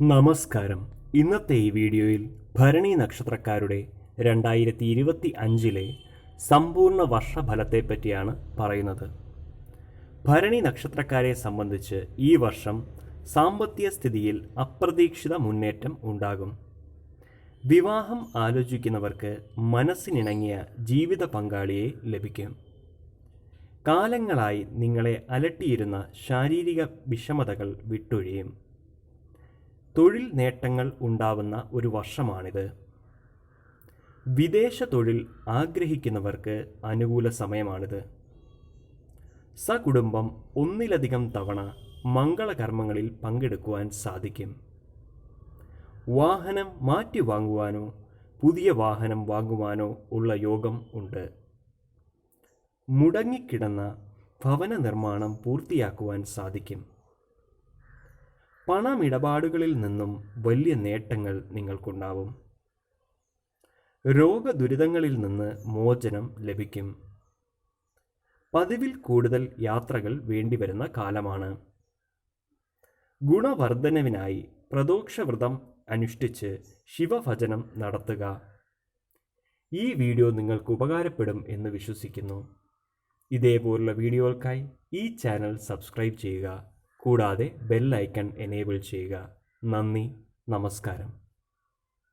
നമസ്കാരം. ഇന്നത്തെ ഈ വീഡിയോയിൽ ഭരണി നക്ഷത്രക്കാരുടെ രണ്ടായിരത്തി ഇരുപത്തി അഞ്ചിലെ സമ്പൂർണ വർഷഫലത്തെപ്പറ്റിയാണ് പറയുന്നത്. ഭരണി നക്ഷത്രക്കാരെ സംബന്ധിച്ച് ഈ വർഷം സാമ്പത്തിക സ്ഥിതിയിൽ അപ്രതീക്ഷിത മുന്നേറ്റം ഉണ്ടാകും. വിവാഹം ആലോചിക്കുന്നവർക്ക് മനസ്സിനിണങ്ങിയ ജീവിത പങ്കാളിയെ ലഭിക്കും. കാലങ്ങളായി നിങ്ങളെ അലട്ടിയിരുന്ന ശാരീരിക വിഷമതകൾ വിട്ടൊഴിയും. തൊഴിൽ നേട്ടങ്ങൾ ഉണ്ടാവുന്ന ഒരു വർഷമാണിത്. വിദേശ തൊഴിൽ ആഗ്രഹിക്കുന്നവർക്ക് അനുകൂല സമയമാണിത്. സകുടുംബം ഒന്നിലധികം തവണ മംഗളകർമ്മങ്ങളിൽ പങ്കെടുക്കുവാൻ സാധിക്കും. വാഹനം മാറ്റി വാങ്ങുവാനോ പുതിയ വാഹനം വാങ്ങുവാനോ ഉള്ള യോഗം ഉണ്ട്. മുടങ്ങിക്കിടന്ന ഭവന നിർമ്മാണം പൂർത്തിയാക്കുവാൻ സാധിക്കും. പണമിടപാടുകളിൽ നിന്നും വലിയ നേട്ടങ്ങൾ നിങ്ങൾക്കുണ്ടാവും. രോഗദുരിതങ്ങളിൽ നിന്ന് മോചനം ലഭിക്കും. പതിവിൽ കൂടുതൽ യാത്രകൾ വേണ്ടിവരുന്ന കാലമാണ്. ഗുണവർദ്ധനവിനായി പ്രദോക്ഷവ്രതം അനുഷ്ഠിച്ച് ശിവഭജനം നടത്തുക. ഈ വീഡിയോ നിങ്ങൾക്ക് ഉപകാരപ്പെടും എന്ന് വിശ്വസിക്കുന്നു. ഇതേപോലുള്ള വീഡിയോകൾക്കായി ഈ ചാനൽ സബ്സ്ക്രൈബ് ചെയ്യുക. കൂടാതെ ബെൽ ഐക്കൺ എനേബിൾ ചെയ്യുക. നന്ദി നമസ്കാരം.